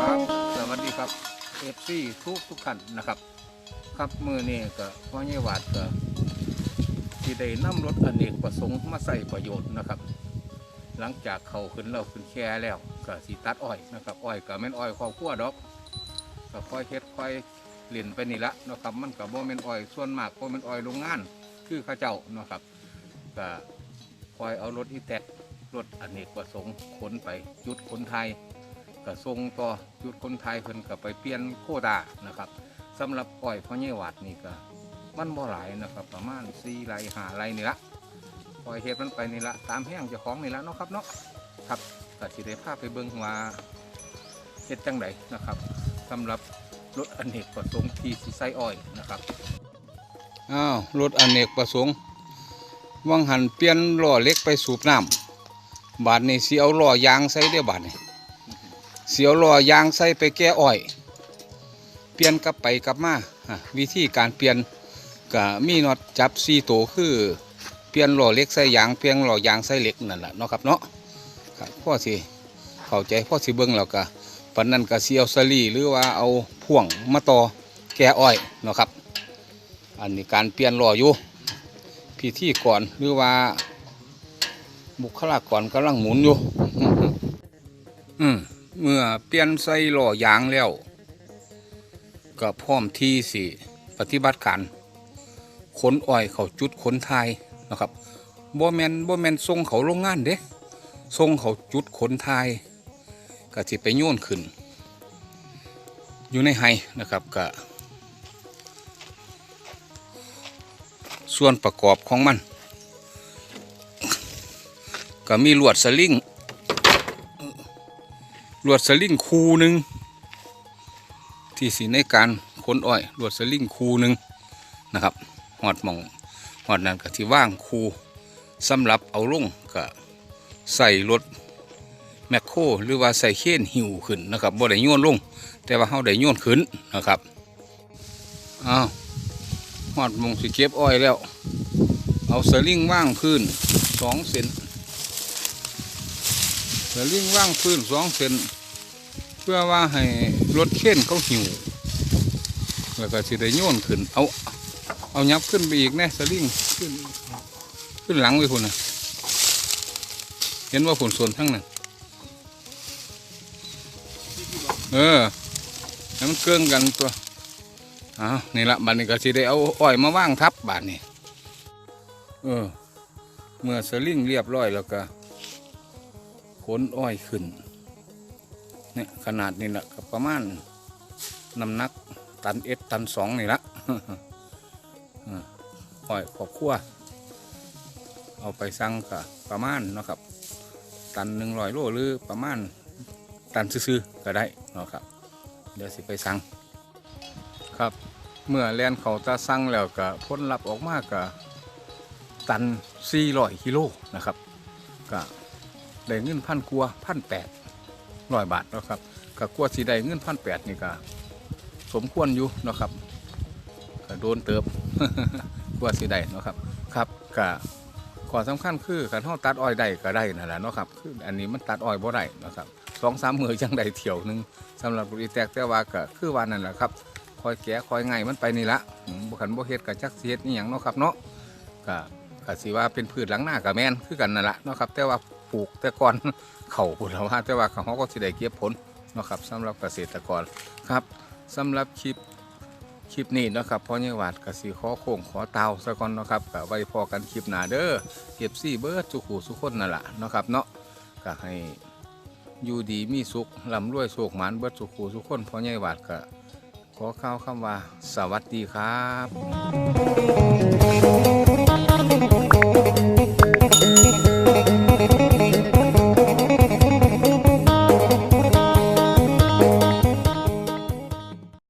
ครับสวัสดีครับเอฟซีทุกทุกท่านนะครับ ครับมือนี้ก็พ่อใหญ่หวาดก็ที่ได้นำรถอเนกประสงค์มาใส่ประโยชน์นะครับ หลังจากเขาขึ้นเราขึ้นแค่แล้วก็สีตัดอ้อยนะครับอ้อยก็แม่นอ้อยครอบครัวดอกก็ค่อยเฮ็ดค่อยเล่นไปนี่ละนะครับมันก็บ่แม่นอ้อยส่วนมากบ่แม่นอ้อยโรงงาน คือข้าเจ้านะครับก็คอยเอารถอีแตกรถอเนกประสงค์ขนไปจุดขนไทยก็ส่งต่อจุดคนไทยเพิ่นก็ไปเปลี่ยนโคตานะครับสำหรับอ้อยพ่อใหญ่หวัดนี่ก็มันบ่หลายนะครับ ประมาณ4ไร่5ไร่นี่ละ ปล่อยเฮ็ดมันไปนี่ละตามแห้งเจ้าของนี่ละเนาะครับเนาะครับก็สิได้พาพไปเบิ่งว่าเฮ็ดจังไดนะครับสำหรับรถอเนกประสงค์ที่สิใส่อ้อยนะครับอ้าวรถอเนกประสงค์วังหันเปลี่ยนล้อเล็กไปสูบน้ำบาดนี้สิเอาล้อยางใส่ได้อบาดนี้เสียวรอยางใส่ไปแก้อ้อย เปลี่ยนกลับไปกลับมาวิธีการเปลี่ยนก็มีน็อตจับซีโตคือ ปลี่ยนล้อเล็กใส่ยางเปลี่ยนล้อยางใส่เหล็กนั่นแหละเนาะครับเนาะครับพ่อสิเข้าใจพ่อสิเบิ้งแล้วก็ปันนั้นก็เสียวสลีหรือว่าเอาพ่วงมาต่อแก้อ้อยเนาะครับ อันนี้การเปลี่ยนหล้ออยู่พิธีก่อนหรือว่า บุคลากรกำลังหมุนอยู่อืมเมื่อเปลี่ยนใส่หล้อยางแล้ว ก็พร้อมที่สิปฏิบัติการขนอ้อยเขาจุดขนทาย นะครับบ่แมนบ่แมนส่งเขาโรงงานเด้ส่งเขาจุดขนทายก็สิไปโยนขึ้น อยู่ในไฮนะครับก็ส่วนประกอบของมัน ก็มีลวดสลิงลวดสลิงคูหนึ่งที่สีในการขนอ้อยลวดสลิงคูหนึ่งนะครับหอดหมอง หอดนั้นก็ที่ว่างคูสำหรับเอาลงก็ใส่รถแมคโครหรือว่าใส่เข็นหิวขึ้นนะครับบ่ได้โยนลง แต่ว่าเขาได้โยนขึ้นนะครับอ้าวหอดมงสิเก็บอ้อยแล้ว เอาสลิงว่างพื้นสองเซนแต่ลิงว่างพื้นสองเซนเพื่อว่าให้รถเข็นเขาหิวแล้วก็สิได้โยนขึ้นเอา เอายับขึ้นไปอีกแน่สลิงขึ้นขึ้นหลังไว้คุณนะเห็นว่าผลส่วนทั้งนั้นเออให้มันเกินกันตัวอ้าวนี่ละบัดนี้ก็สิได้เอาอ้อยมาว่างทับบาดนี้เออ เมื่อสลิงเรียบร้อยแล้วก็ขนอ้อยขึ้นเนี่ยขนาดนี้แหละก็ประมาณน้ำหนักตันเอ็ดตันสองนี่ละ อ่อยขอบขั้วเอาไปสั่งก็ประมาณนะครับ ตันหนึ่งร้อยโลหรือประมาณตันซื้อๆก็ได้นะครับ เดี๋ยวสิไปสั่งครับ เมื่อแลนเขาตาสั่งแล้วก็พ้นลัพธ์ออกมากก็ตันสี่ร้อยกิโลนะครับก็ได้เงินพันกัวพันแปดร้อยบาทนะครับกับกัวสีได้เงินพันแปดนี่ก็สมควรอยู่นะครับก็โดนเติบ กัวสีได้เนาะครับ ครับก็ข้อสำคัญคือการทอตัดอ้อยได้ก็ได้นั่นแหละเนาะครับคืออันนี้มันตัดอ้อยบ่ได้เนาะครับสองสามมือจังได้เที่ยวหนึงสำหรับลูกอีแตกแต่ว่าก็คือว่านั่นแหละครับคอยแก้คอยไงมันไปนี่ละบ่ขันบ่เฮ็ดกับจักสิเฮ็ดนี่หยังเนาะครับเนาะก็ก็สิว่าเป็นพืชหลังหน้ากับแม่นคือกันนั่นแหละเนาะครับ แต่ว่าปลูกแต่ก่อนเข่าพูดแล้วว่าแต่ว่าเขาก็สิได้เก็บผลเนาะครับสำหรับเกษตรกรครับสำหรับคลิป คลิปนี้นะครับพ่อเนี่ยหวัดกสีขอโค้งขอเตาสะก่อนนะครับกับไว้พอกันคลิปหนาเด้อเก็บซี่เบิร์ดสุขูสุขคนนั่นแหละนะครับเนาะก็ให้อยู่ดีมีสุขลำรวยโศกหมานเบิร์ดสุขูสุขคนพ่อเนี่ยหวัดก็ขอข้าวคำว่าสวัสดีครับ